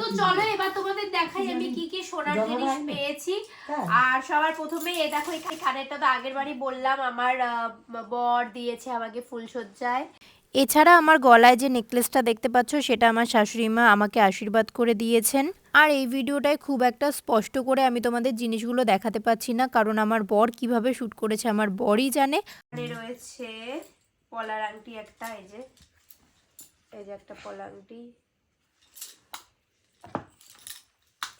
তো চলো এবার তোমাদের দেখাই আমি কি কি সোনার জিনিস পেয়েছি। আর সবার প্রথমে এ দেখো এই কানেরটা তো আগের বারই বললাম আমার বর দিয়েছে আমাকে ফুলসজ্জায় এছাড়া আমার গলায় যে নেকলেসটা দেখতে পাচ্ছ সেটা আমার শাশুড়ি মা আমাকে আশীর্বাদ করে দিয়েছেন। আর এই ভিডিওটায় খুব একটা স্পষ্ট করে আমি তোমাদের জিনিসগুলো দেখাতে পাচ্ছি না কারণ আমার বর কীভাবে শ্যুট করেছে আমার বরই জানে। এখানে রয়েছে পলার আংটি একটা এই যে এই যে একটা পলার আংটি।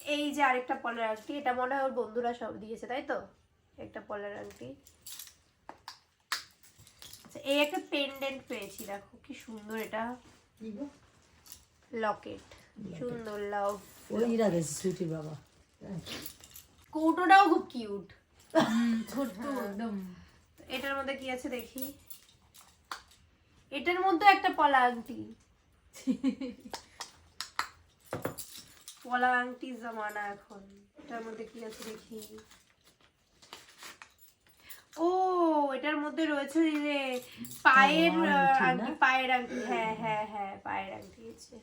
এই যে আরেকটা পলার আংটি এটা মনে হয় ওর বন্ধুরা সব দিয়েছে তাই তো? একটা পলার আংটি। আচ্ছা, এই একটা পেন্ডেন্ট পেয়েছি দেখো কি সুন্দর এটা। লকেট সুন্দর লাভ ওইরা সুইটির বাবা। কৌটোটাও খুব কিউট এটার মধ্যে কি আছে দেখি? এটার মধ্যে একটা পলা আংটি। পলা জামানা এখন। এটার মধ্যে কি আছে দেখি? ও এটার মধ্যে রয়েছে যে পায়ের আংটি পায়ের আংটি হ্যাঁ হ্যাঁ হ্যাঁ পায়ের আংটি আছে?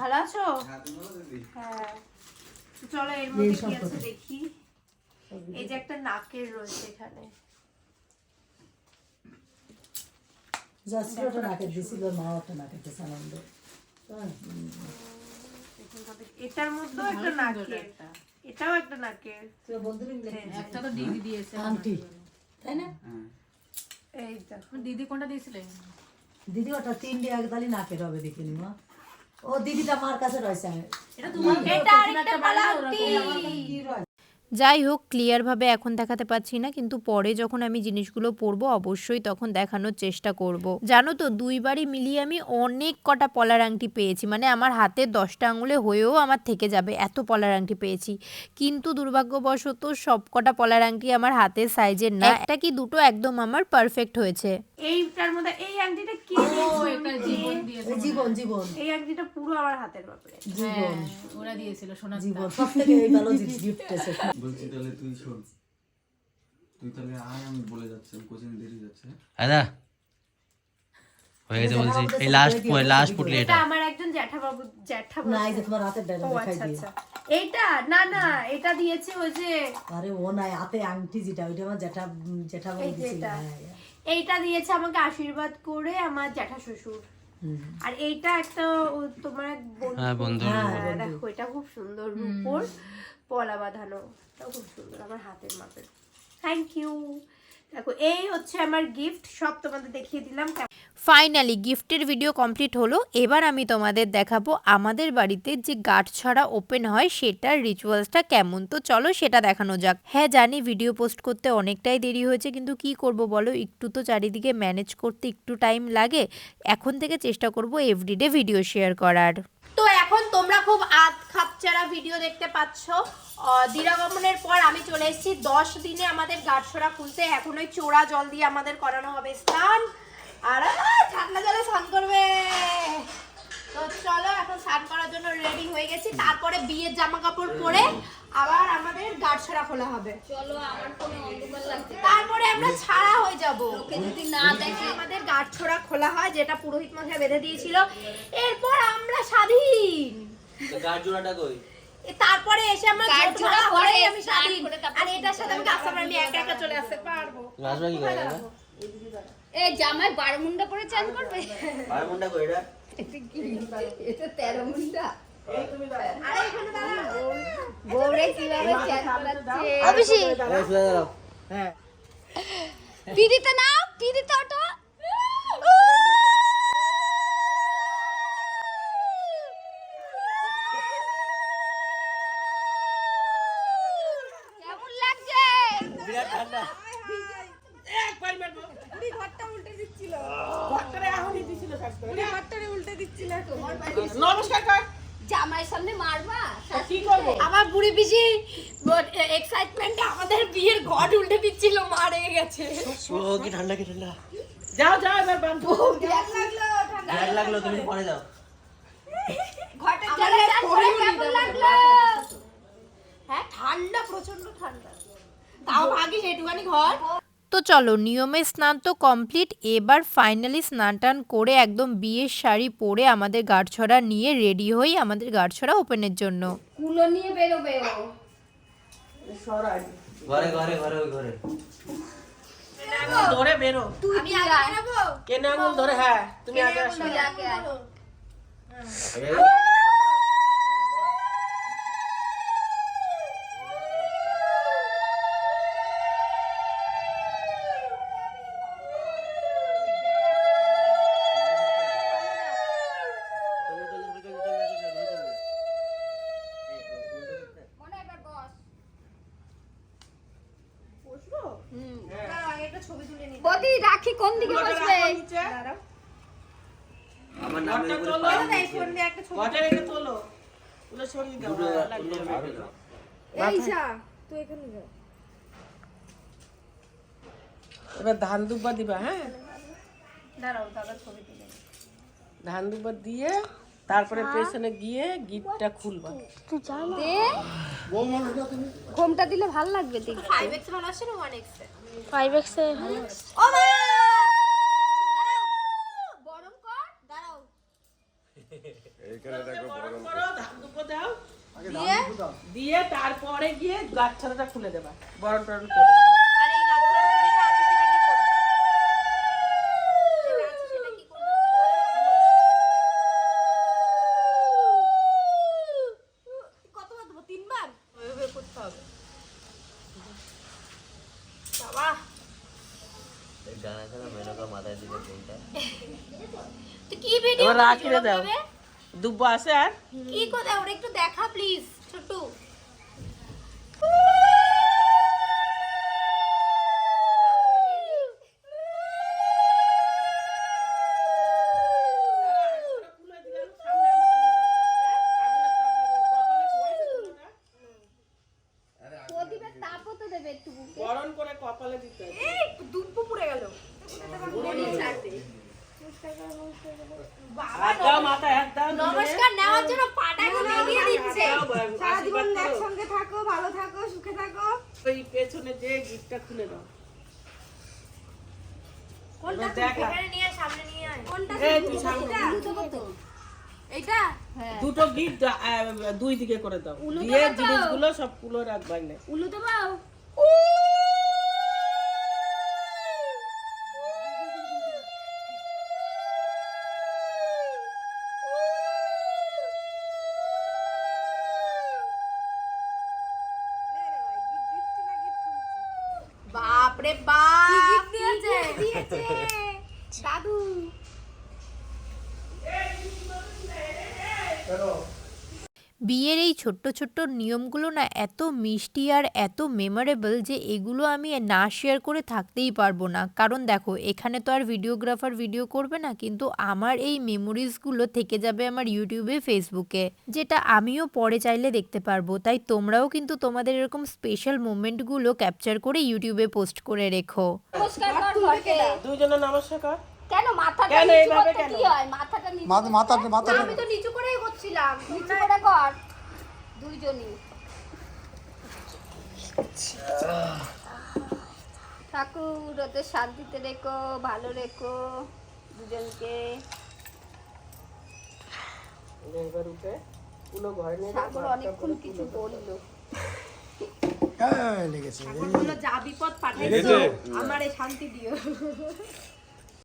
ভালো আছো? হ্যাঁ। চলো এর মধ্যে কি আছে দেখি। এই যে একটা নাকের রয়েছে এখানে। যাচ্ছিল ওটা নাকে দিছিল মা ওটা নাকে দিছে আনন্দ। এটার মধ্যেও একটা নাকের এটাও একটা নাকের তুই বন্ধুর ইংলিশ একটা তো দিদি দিয়েছে আন্টি তাই না? এই দিদি কোনটা দিয়েছিলে? দিদি ওটা তিনটি এক তালি নাকের হবে দেখিনি মা। ও দিদিটা মার কাছে রয়েছে। এটা তোমার এটা আরেকটা পলা কি রয়েছে যাই হোক ক্লিয়ারভাবে এখন দেখাতে পাচ্ছি না কিন্তু পরে যখন আমি জিনিসগুলো পরবো অবশ্যই তখন দেখানোর চেষ্টা করব। জানো তো দুইবারই মিলিয়ে আমি অনেক কটা পলার আংটি পেয়েছি মানে আমার হাতে দশটা আঙুলে হয়েও আমার থেকে যাবে এত পলার আংটি পেয়েছি। কিন্তু দুর্ভাগ্যবশত সব কটা পলার আংটি আমার হাতের সাইজের না। একটা কি দুটো একদম আমার পারফেক্ট হয়েছে। এইটার মধ্যে এই আংটিটা কি জীবন দিয়েছে জীবন জীবন। এই আংটিটা পুরো আমার হাতের বাপরে। জীবন। ওরা দিয়েছিল সোনার জীবন। সব থেকে এই ভালো গিফট এসে বলছি তাহলে তুই শোন। তুই তাহলে আয় আমি বলে যাচ্ছি কোচিং দেরি যাচ্ছে দাদা হয়ে গেছে বলছি এই লাস্ট লাস্ট পুটলি এটা আমার একজন জ্যাঠাবাবু জ্যাঠা না এই যে তোমার হাতের ডায়লগ দেখাই আচ্ছা দিয়ে। আচ্ছা। এইটা না না এটা দিয়েছে ওই যে আরে ও নাই হাতে আংটি যেটা ওইটা আমার যে দিছিল এটা। হ্যাঁ, হ্যাঁ। এইটা দিয়েছে আমাকে আশীর্বাদ করে আমার জ্যাঠা শ্বশুর। হুম। আর এইটা একটা তোমার এক বন্ধু। হ্যাঁ বন্ধু। হ্যাঁ, দেখো এটা খুব সুন্দর রূপোর। পলা বাঁধানো। খুব সুন্দর, আমার হাতের মাপের। থ্যাংক ইউ দেখো, এই হচ্ছে আমার গিফট সব তোমাদের দেখিয়ে দিলাম। ফাইনালি গিফটের ভিডিও কমপ্লিট হলো। এবার আমি তোমাদের দেখাবো আমাদের বাড়িতে যে গাঠ ছড়া ওপেন হয়, সেটার রিচুয়ালসটা কেমন। তো চলো সেটা দেখানো যাক। হ্যাঁ জানি ভিডিও পোস্ট করতে অনেকটাই দেরি হয়েছে, কিন্তু কি করব বলো? একটু তো চারিদিকে ম্যানেজ করতে একটু টাইম লাগে। এখন থেকে চেষ্টা করব এভরিডে ভিডিও শেয়ার করার। তো এখন তোমরা খুব আধ খাপচারা ভিডিও দেখতে পাচ্ছ। দিরাগমনের পর আমি চলে এসেছি। দশ দিনে আমাদের গাছড়া খুলতে। এখন ওই চোরা জল দিয়ে আমাদের করানো হবে স্নান। আর ঠান্ডা জলে স্নান করবে। তো চলো এখন স্নান করার জন্য রেডি হয়ে গেছি। তারপরে বিয়ের জামা কাপড় পরে আবার আমাদের গাঠছড়া খোলা হবে। চলো আমার কোনো অন্ধকার লাগছে তারপরে আমরা ছাড়া হয়ে যাব। যদি না দেখে আমাদের গাঠছড়া খোলা হয় যেটা পুরোহিত মশাই বেঁধে দিয়েছিল। এরপর আমরা স্বাধীন। গাড় কই? তারপরে এসে আমার গাঠছড়া পরে আমি স্বাধীন। আর এটার সাথে আমি কাজ আমি একা একা চলে আসতে পারব। কি করে এ জামাই বারো মুন্ডা পরে চান করবে? আর মুন্ডা কই এটা? এটা তেরো মুন্ডা। অটো এখানে দাঁড়াও। বউরে কীভাবে চান করাচ্ছে অবশ্যই শুয়ে দাও হ্যাঁ পিড়িতে নাও পিড়িতে ওঠো কেমন লাগছে বিরাট ঠান্ডা জামাইয়ের সামনে মারবা? আমার বুড়ি পিসি এক্সাইটমেন্টে আমাদের বিয়ের ঘট উল্টে দিচ্ছিল মারে গেছে। ও কি ঠান্ডা কি ঠান্ডা। যাও যাও এবার বান্ধব ব্যাগ লাগল তুমি পরে যাও। ঘটের জলে চান করে কেমন লাগল? হ্যাঁ ঠান্ডা প্রচণ্ড ঠান্ডা। তাও ভাগিস একটুখানি ঘর। তো চলো নিয়মে স্নান তো কমপ্লিট এবার ফাইনালি স্নান টান করে একদম বিয়ের শাড়ি পরে আমাদের গাঁটছড়া নিয়ে রেডি হই আমাদের গাঁটছড়া ওপেনের জন্য। কুলো নিয়ে বেরোবে ও। ঘরে ঘরে ঘরে ওই ঘরে। ধরে বেরো। আমি আগে বেরোবো কেনে আঙুল ধরে হ্যাঁ তুমি আগে আসো। আগে? বদি রাখি কোন দিকে বসবে? আমার নাম ঘরটা রেখে তোলো। তুলে সরিয়ে দাও এই যা তুই এখানে যা। এবার ধান দুব্বা দিবা হ্যাঁ? দাঁড়াও দাদা ছবি তুলে ধান দুব্বা দিয়ে তারপরে পেছনে গিয়ে গিটটা খুলবা। দে। ঘোমটা দিলে ভালো লাগবে দেখ ফাইভ এক্স ভালো আসছে না ওয়ান এক্স ফাইভ এক্স ও মা বরং কর দাঁড়াও। গরম করো ধান দুব্বা দাও। দিয়ে? দিয়ে তারপরে গিয়ে গাছছাড়াটা খুলে দেবা বরণ টরণ করে আর এই গাছটা যেটা আছে সেটা কি করবে যেটা আছে সেটা কি করবে কতবার দেবো তিনবার ওইভাবে করতে হবে বাবা জানা আছে না মেনকা মাথায় দিলে কোনটা তো কি ভিডিও এবার দাও। দুব্বা আছে আর? কি কথা ওর একটু দেখা প্লিজ ছোট্ট প্রদীপের তাপও তো দেবে একটু বুকে বরণ করে কপালে দিতে হবে। দুপ্পো পুড়ে গেল হাত দাও মাথায় হাত দাও নেওয়ার জন্য পাটাকে এগিয়ে দিচ্ছে। আশীর্বাদ করো। সঙ্গে থাকো ভালো থাকো সুখে থাকো। ওই পেছনে যে গিটটা খুলে দাও। কোনটা এখানে নিয়ে সামনে নিয়ে আয়। কোনটা এই তুই সামনে এইটা? দুটো গিফট দুই দিকে করে দাও। দিয়ে জিনিসগুলো সব কুলো রাখবা না উলু তো পাও বাপ রে বাপ দিয়েছে দিয়েছে দাদু বিয়ের এই ছোট্ট ছোট্ট নিয়মগুলো না এত মিষ্টি আর এত মেমোরেবল যে এগুলো আমি না শেয়ার করে থাকতেই পারব না। কারণ দেখো এখানে তো আর ভিডিওগ্রাফার ভিডিও করবে না কিন্তু আমার এই মেমোরিজগুলো থেকে যাবে আমার ইউটিউবে ফেসবুকে যেটা আমিও পরে চাইলে দেখতে পারব। তাই তোমরাও কিন্তু তোমাদের এরকম স্পেশাল মোমেন্টগুলো ক্যাপচার করে ইউটিউবে পোস্ট করে রেখো। নমস্কার কর নমস্কার কর? কেন? মাথাটা কেন নিচু এইভাবে করতে কেন? কি হয়? মাথাটা নিচু মাথা মাথা মাথা আমি তো নিচু করেই করছিলাম। নিচু করে কর। দুইজনই। ঠাকুর ওদের শান্তিতে রেখো ভালো রেখো দুজনকে। এবার উঠে কুলো ঘরে নিয়ে যাও, ঠাকুর অনেকক্ষণ কিছু বলল। লেগেছে বলল যা বিপদ পাঠাইছো আমারে শান্তি দিও।